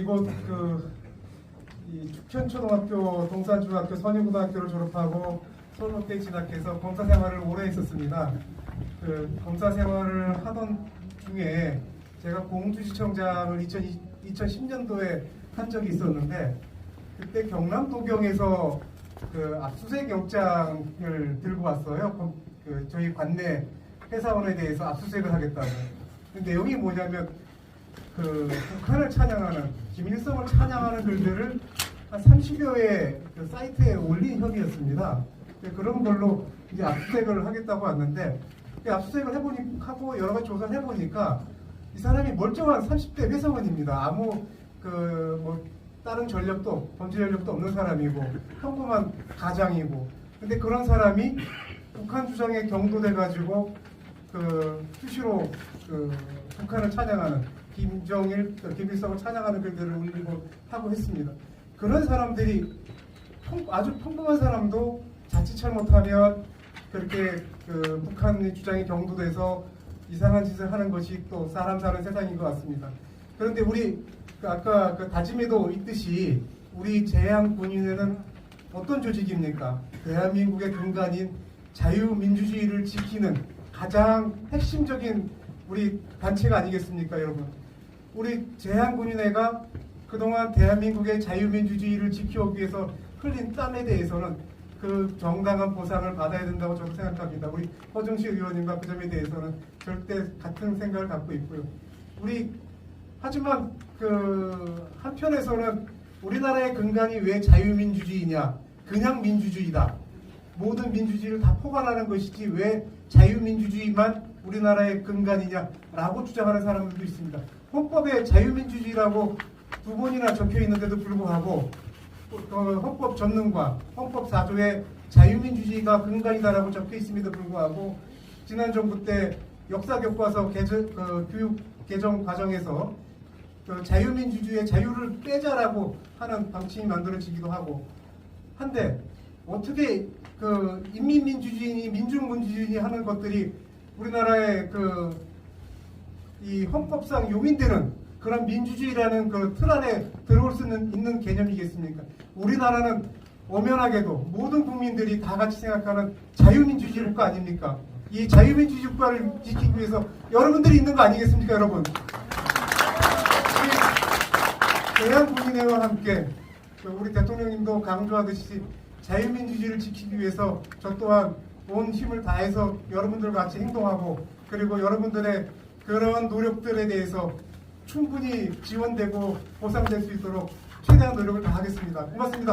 이곳 그이 축천초등학교, 동산중학교, 선유고등학교를 졸업하고 서울대 진학해서 검사 생활을 오래 했었습니다. 그 검사 생활을 하던 중에 제가 공주시청장을 2020, 2010년도에 한 적이 있었는데 그때 경남 도경에서 그 압수수색 영장을 들고 왔어요. 그- 그 저희 관내 회사원에 대해서 압수수색을 하겠다고. 그 내용이 뭐냐면 그 북한을 찬양하는 김일성을 찬양하는 글들을 한 30여의 그 사이트에 올린 혐의였습니다. 근데 그런 걸로 이제 압수수색을 하겠다고 왔는데 그 압수수색을 해보니 하고 여러 가지 조사를 해보니까 이 사람이 멀쩡한 30대 회사원입니다. 아무 그 뭐 다른 전력도 범죄 전력도 없는 사람이고 평범한 가장이고 근데 그런 사람이 북한 주장에 경도돼 가지고 그 수시로 그 북한을 찬양하는 김정일, 그 김일성을 찬양하는 글들을 올리고 하고 했습니다. 그런 사람들이 평- 아주 평범한 사람도 자칫 잘못하면 그렇게 그 북한의 주장에 경도돼서 이상한 짓을 하는 것이 또 사람 사는 세상인 것 같습니다. 그런데 우리 그 아까 그 다짐에도 있듯이 우리 제양 군인회는 어떤 조직입니까? 대한민국의 근간인 자유민주주의를 지키는 가장 핵심적인 우리 단체가 아니겠습니까, 여러분? 우리 제한군인회가 그동안 대한민국의 자유민주주의를 지키기 위해서 흘린 땀에 대해서는 그 정당한 보상을 받아야 된다고 저도 생각합니다. 우리 허정식 의원님과 그 점에 대해서는 절대 같은 생각을 갖고 있고요. 우리 하지만 그 한편에서는 우리나라의 근간이 왜 자유민주주의냐? 그냥 민주주의다. 모든 민주주의를 다 포괄하는 것이지 왜 자유민주주의만 우리나라의 근간이냐라고 주장하는 사람들도 있습니다. 헌법에 자유민주주의라고 두 번이나 적혀 있는데도 불구하고 어, 헌법 전문과 헌법 4조에 자유민주주의가 근간이다라고 적혀 있음에도 불구하고 지난 정부 때 역사 교과서 개정, 그 교육 개정 과정에서 그 자유민주주의의 자유를 빼자라고 하는 방침이 만들어지기도 하고 한데 어떻게 그 인민민주주의니 민중민주주의니 하는 것들이 우리나라의 그 이 헌법상 용인되는 그런 민주주의라는 그 틀 안에 들어올 수 있는, 있는 개념이겠습니까? 우리나라는 엄연하게도 모든 국민들이 다 같이 생각하는 자유민주주의 국가 아닙니까? 이 자유민주주의 국가를 지키기 위해서 여러분들이 있는 거 아니겠습니까, 여러분? 대한국민회와 함께 그 우리 대통령님도 강조하듯이 자유민주주의를 지키기 위해서 저 또한 온 힘을 다해서 여러분들과 같이 행동하고 그리고 여러분들의 그런 노력들에 대해서 충분히 지원되고 보상될 수 있도록 최대한 노력을 다하겠습니다. 고맙습니다.